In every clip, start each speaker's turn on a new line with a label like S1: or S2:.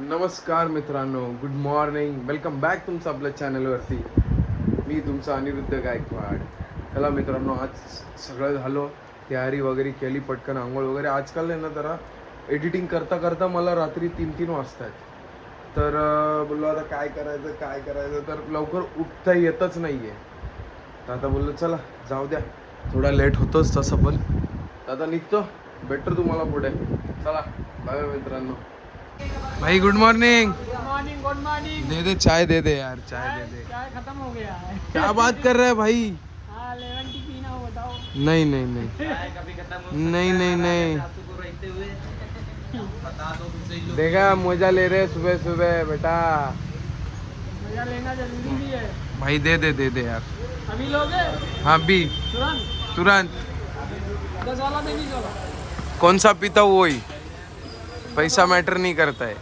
S1: नमस्कार मित्रांनो good morning welcome back तुमचं आपल्या चॅनलवरती मी तुमचा अनिरुद्ध गायकवाड. चला मित्रांनो आज सगळं झालो तयारी वगैरे केली पटकन आंघोळ वगैरे. आजकाल आहे ना जरा एडिटिंग करता करता मला रात्री तीन तीन वाजता आहेत तर बोललो आता काय करायचं काय करायचं? तर लवकर उठता येतच नाही आहे तर आता बोललो चला जाऊ द्या. थोडा लेट होतोच तसं पण. आता निघतो. भेटतो तुम्हाला पुढे. चला बाय मित्रांनो. भाई गुड मॉर्निंग
S2: गुड मॉर्निंग
S1: दे दे चाय दे दे यार चाय दे दे।
S2: चाय खत्म हो गया है।
S1: क्या बात कर रहे हैं भाई?
S2: हाँ पीना हो बताओ।
S1: नहीं नहीं नहीं। नहीं नहीं नहीं। देखा मज़ा ले रहे सुबह सुबह बेटा।
S2: मज़ा लेना ज़रूरी भी है।
S1: भाई दे दे दे दे यार।
S2: अभी लोगे?
S1: हाँ भी
S2: तुरंत?
S1: तुरंत। कौन सा पीता हूँ वही? पैसा मॅटर नाही करत
S2: आहे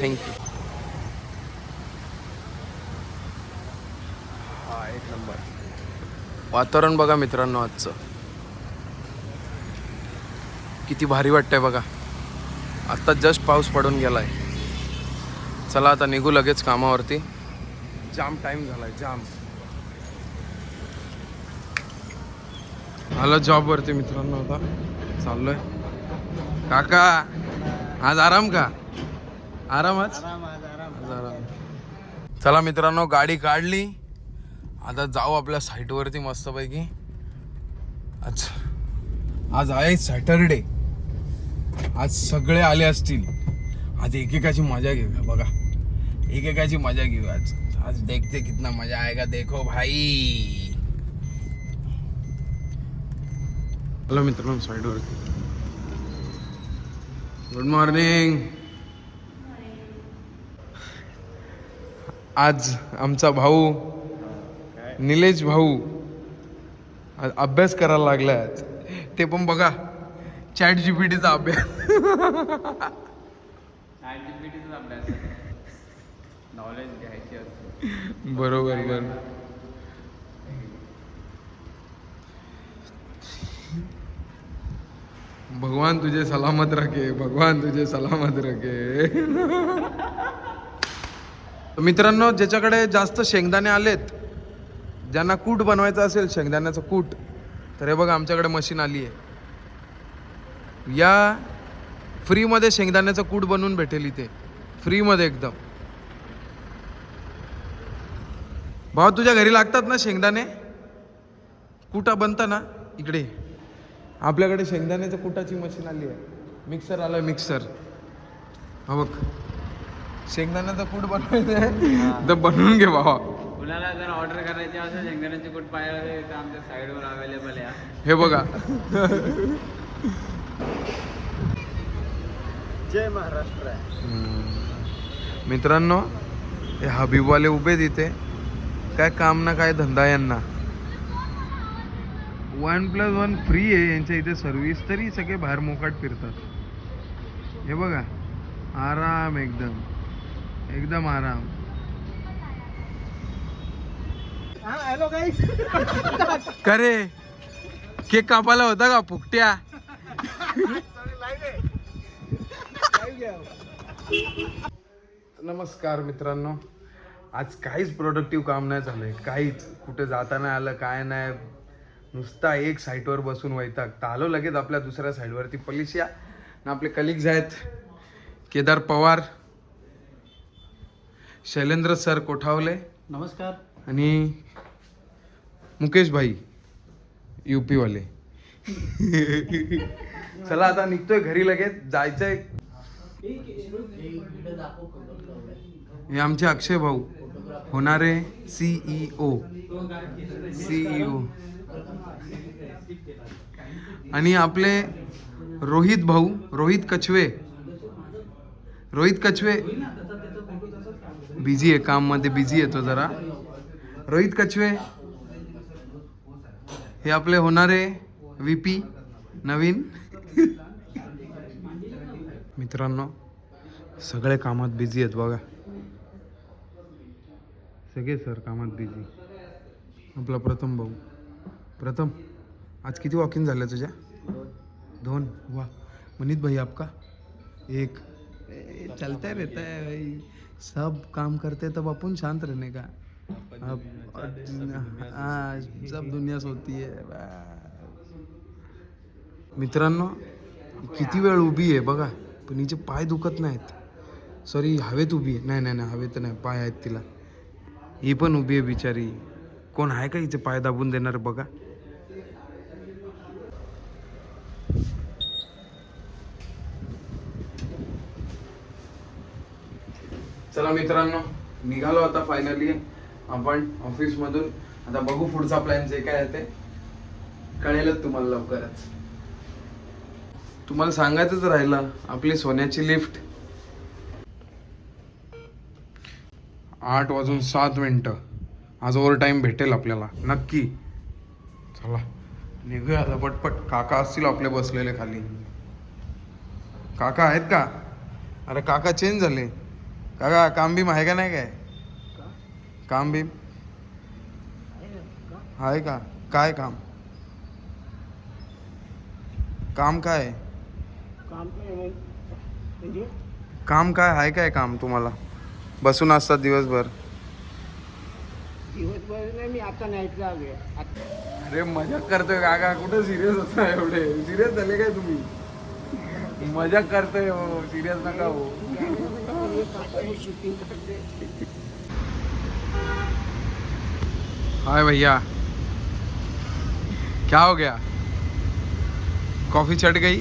S1: थँक्यू हा एक नंबर. वातावरण बघा मित्रांनो आजचं. किती भारी वाटतंय बघा. आत्ता जस्ट पाऊस पडून गेलाय. चला आता निघू लगेच कामावरती. जाम टाइम झालाय जाम आलं जॉबवरती मित्रांनो आता. चाललोय. काका आज आराम का? आराम आज जरा. चला मित्रांनो गाडी काढली. आता जाऊ आपल्या साईटवरती मस्तपैकी. आज आज आहे सॅटरडे. आज सगळे आले असतील. आज एकेकाची मजा घेऊया बघा. एकेकाची मजा घेऊया. आज आज देखते कितना मजा आएगा. देखो भाई. हॅलो मित्रांनो साईडवरती गुड मॉर्निंग आज आमचा भाऊ निलेश भाऊ अभ्यास करायला लागलाय आज. ते पण बघा चॅट जीपीटीचा अभ्यास.
S3: नॉलेज घ्यायची
S1: बरोबर बरोबर. भगवान तुझे सलामत रखे भगवान तुझे सलामत रखे. मित्रांनो ज्याच्याकडे जास्त शेंगदाणे आलेत ज्यांना कूट बनवायचं असेल शेंगदाण्याचं कूट तर हे बघा आमच्याकडे मशीन आली आहे. या फ्रीमध्ये शेंगदाण्याचं कूट बनवून भेटेल इथे. फ्रीमध्ये एकदम. भाऊ तुझ्या घरी लागतात ना शेंगदाणे? कुटा बनता ना इकडे आपल्याकडे शेंगदाण्याच्या कुटाची मशीन आली आहे. मिक्सर आलाय मिक्सर हा बघ. शेंगदाण्याचा कूट बनवायचं आहे. तर बनवून घे भावा.
S3: कुणाला जर ऑर्डर करायची असेल शेंगदाण्याची कुठ पाहिजे तर आमच्या साईडवर अवेलेबल आहे
S1: हे. बघा.
S3: जय महाराष्ट्र.
S1: मित्रांनो हे हबीबवाले उभे तिथे काय काम ना काय धंदा यांना. वन प्लस वन फ्री आहे यांच्या इथे सर्व्हिस तरी सगळे बाहेर मोकाट फिरतात. हे बघा आराम एकदम. एकदम आराम.
S2: हाँ
S1: करे. केक कापायला होता का फुकट्या? नमस्कार मित्रांनो. आज काहीच प्रोडक्टिव्ह काम नाही झालंय. काहीच. कुठे जाता नाही आलं काय नाही. नुसता एक साईटवर बसून वैताग. तर आलो लगेच आपल्या दुसऱ्या साईडवरती. पलिशिया आणि आपले कलिग्ज आहेत. केदार पवार शैलेंद्र सर कोठावले.
S2: नमस्कार.
S1: आणि मुकेश भाई युपी वाले चला आता निघतोय घरी लगेच. जायचंय. हे आमचे अक्षय भाऊ. होणारे सीईओ सीईओ आणि आपले रोहित भाऊ रोहित कछवे. रोहित कछवे बिझी आहे काममध्ये बिझी येतो जरा. रोहित कछवे हे आपले होणारे व्हीपी नवीन. मित्रांनो सगळे कामात बिझी आहेत बघा. सगळे सर कामात बिझी आपला प्रथम भाऊ. प्रथम आज किती वॉकिंग झालं तुझ्या? दोन. वा. मनीत भाई आपका? एक. चलता रहता है भाई. सब काम करते तब अपन शांत रहने का. अब हाँ सब दुनिया सोती है. मित्रांनो किती वेळ उभी आहे बघा पण हिचे पाय दुखत नाहीत. सॉरी हवेत उभी आहे. नाही नाही नाही हवेत नाही पाय आहेत तिला. ही पण उभी आहे बिचारी. कोण आहे का हिचे पाय दाबून देणार बघा. चला मित्रांनो निघालो आता फायनली आपण ऑफिसमधून आता बघू पुढचा प्लॅन जे काय आहे ते. कळेलच तुम्हाला लवकरच. तुम्हाला सांगायचंच राहिलं आपली सोन्याची लिफ्ट आठ वाजून सात मिनटं. आज ओव्हर टाइम भेटेल आपल्याला. नक्की. चला. निघूया आता पटपट. काका असतील आपले बसलेले खाली. काका आहेत का? अरे काका चेंज झाले. काका काम बीम आहे का नाही काय? काम बीम आहे का? काय काम? काम काय? आहे?
S2: काम काय म्हणजे?
S1: काम काय आहे काय काम तुम्हाला? बसून असतात दिवसभर.
S2: दिवसभर नाही मी आता नाईटला आलोय.
S1: अरे मजाक करतोय काका कुठं सिरियस होता एवढे? सिरियस झाले काय तुम्ही? मज़ाक करतोय हो सिरियस हो
S2: शूटिंग करते
S1: हाय भैया क्या हो गया? कॉफ़ी चढ़ गई?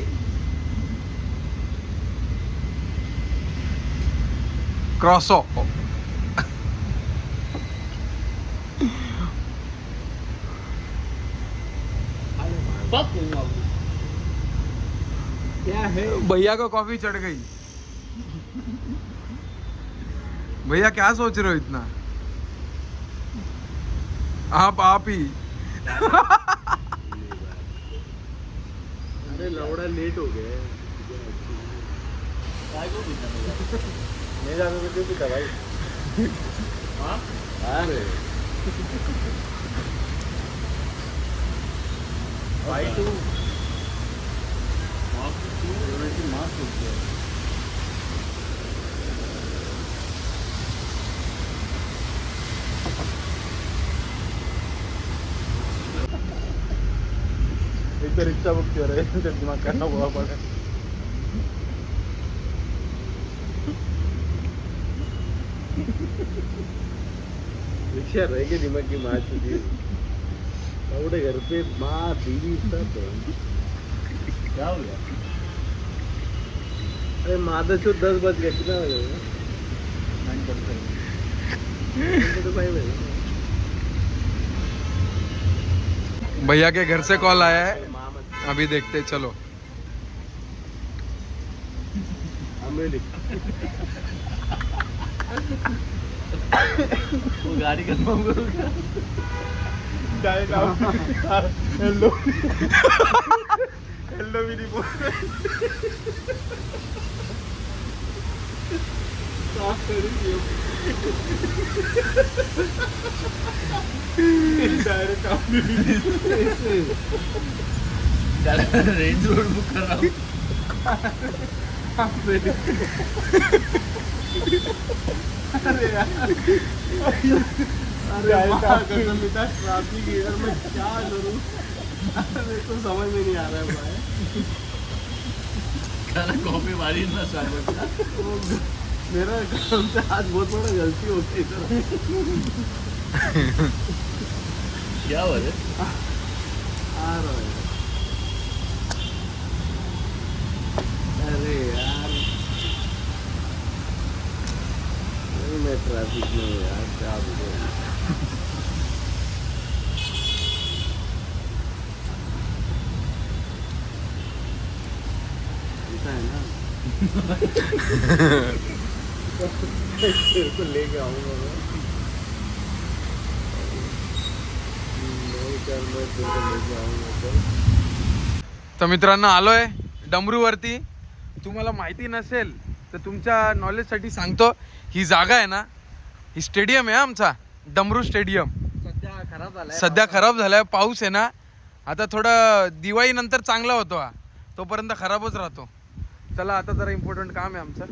S1: क्रॉसो
S2: क्या है?
S1: भैया को कॉफ़ी चढ़ गई। भैया क्या सोच रहे हो इतना? आप आप ही।
S2: अरे लवड़ा लेट हो गया। क्यों पीता भाई। अरे। भाई तू एक तर रिक्षा बुक कर रहे हैं दिमाग करना हुआ पड़ा रिक्शा रहेगी दिमाग की माँ चुकी उड़े घर पे माँ बीवी सब क्या हो गया अरे माता चो दस बज गए कितना बजे नाइन तो भाई भाई
S1: भैया के घर से कॉल आया है। अभी देखते चलो।
S2: वो गाड़ी कंफर्म करो क्या हेलो। हेलो मेरी साफ करी डायरेक्ट रेंज रोड बुक कर रहा हूँ अरे यार अरे कसम बेटा ट्रैफिक इधर मैं क्या करूं को समझ में नहीं आ रहा है भाई।
S3: कॉफी मारी ना
S2: वो मेरा काम से आज बहुत बड़ा गलती हो गई इधर।
S3: क्या हो रहा
S2: आ रहा है। अरे यार। मैं ट्रैफिक में हूँ यार क्या बोलूं। ऐसा है ना. लेके आऊंगा मैं तर
S1: मित्रांनो आलोय डमरूवरती. तुम्हाला माहिती नसेल तर तुमच्या नॉलेजसाठी सांगतो ही जागा आहे ना ही स्टेडियम आहे आमचा डमरू स्टेडियम
S2: सध्या खराब झालाय
S1: सध्या खराब झालाय पाऊस आहे ना. आता थोडं दिवाळी नंतर चांगला होतो हा. तोपर्यंत खराबच राहतो. चला आता जरा इम्पॉर्टंट काम आहे आमचं.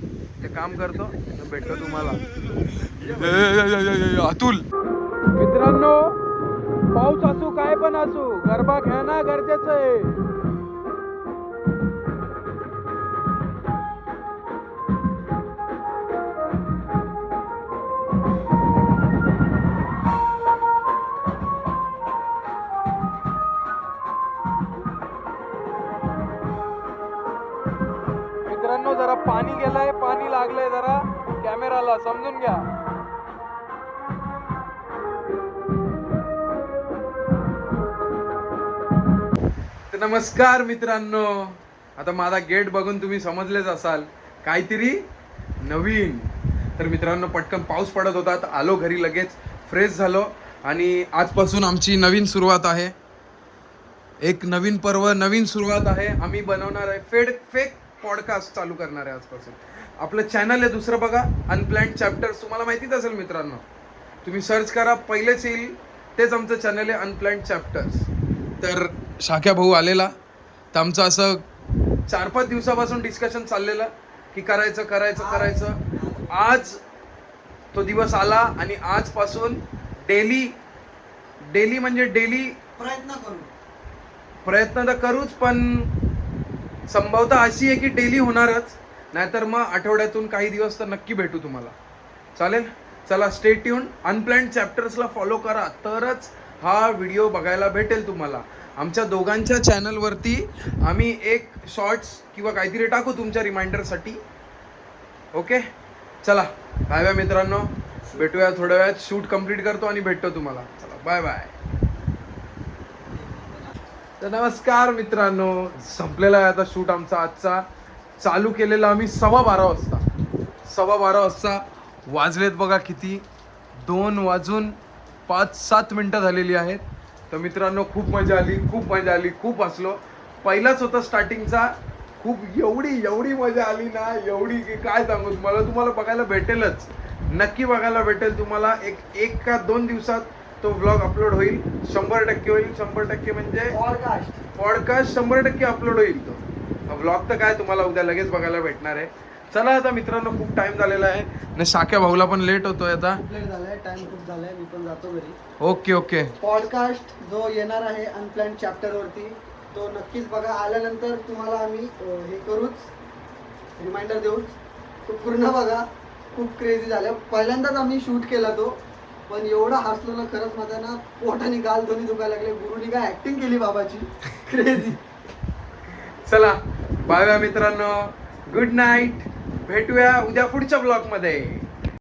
S1: ते काम करतो भेटतो तुम्हाला. अतुल. मित्रांनो पाऊस असू काय पण असू गरबा खेळणं गरजेचं आहे. कॅमेराला समजून घ्या. तर नमस्कार मित्रांनो. आता माझा गेट बघून तुम्ही समजलेच असाल. काहीतरी नवीन. तर मित्रांनो पटकन पाऊस पडत होता तर आलो घरी लगेच. फ्रेश झालो. आणि आजपासून आमची नवीन सुरुवात आहे. एक नवीन पर्व नवीन सुरुवात आहे. आम्ही बनवणार आहे. फेड फेक पॉडकास्ट चालू करणार आहे आजपासून. आपलं चॅनल आहे दुसरं बघा अनप्लॅन्ड चॅप्टर्स तुम्हाला माहितीच असेल मित्रांनो. तुम्ही सर्च करा पहिलेच येईल. तेच आमचं चॅनल आहे अनप्लॅन्ड चॅप्टर्स तर शाख्या भाऊ आलेला. तर आमचं असं चार पाच दिवसापासून डिस्कशन चाललेलं की करायचं करायचं करायचं. आज तो दिवस आला आणि आजपासून डेली डेली म्हणजे डेली
S4: प्रयत्न करू.
S1: प्रयत्न तर करूच पण संभवता अशी आहे की डेली होणारच नाहीतर मग आठवड्यातून काही दिवस तर नक्की भेटू तुम्हाला. चालेल? चला स्टेट येऊन अनप्लॅन्ड चॅप्टर्सला फॉलो करा. तरच हा व्हिडिओ बघायला भेटेल तुम्हाला. आमच्या दोघांच्या चॅनलवरती आम्ही एक शॉर्ट्स किंवा काहीतरी टाकू तुमच्या रिमाइंडरसाठी ओके चला. बाय बाय मित्रांनो. भेटूया थोड्या वेळात. शूट कंप्लीट करतो आणि भेटतो तुम्हाला. चला बाय बाय तर नमस्कार मित्रांनो संपलेला आहे आता शूट आमचा आजचा. चालू केलेला आम्ही सव्वा बारा वाजता. सव्वा बारा वाजता वाजलेत बघा किती? दोन वाजून पाच सात मिनटं झालेली आहेत. तर मित्रांनो खूप मजा आली खूप मजा आली खूप हसलो. पहिलाच होता स्टार्टिंगचा. खूप एवढी एवढी मजा आली ना एवढी की काय सांगू तुम्हाला? तुम्हाला बघायला भेटेलच. नक्की बघायला भेटेल तुम्हाला. एक एक का दोन दिवसात तो व्लॉग अपलोड होईल शंभर टक्के होईल. शंभर टक्के म्हणजे
S4: पॉडकास्ट
S1: पॉडकास्ट शंभर टक्के अपलोड होईल तो. व्लॉग तर काय तुम्हाला उद्या लगेच बघायला भेटणार आहे. चला आता मित्रांनो खूप टाइम झालेला आहे. आणि शाक्या भाऊला पण लेट होतोय आता.
S4: लेट झालाय टाइम खूप झालाय. मी पण जातो घरी.
S1: ओके ओके
S4: पॉडकास्ट जो येणार आहे अनप्लॅन चॅप्टर वरती तो नक्कीच बघा. आल्यानंतर तुम्हाला आम्ही हे करूच रिमाइंडर देऊच. तो पूर्ण बघा. खूप क्रेझी झालं पहिल्यांदाच आम्ही शूट केला तो. पण एवढं हसलेलं ना खरंच माझ्या ना पोटाने गाल दोन्ही दुखायला लागले. गुरुनी काय ऍक्टिंग केली बाबाची? क्रेझी
S1: चला बाव्या मित्रांनो गुड नाईट भेटूया उद्या पुढच्या ब्लॉगमध्ये.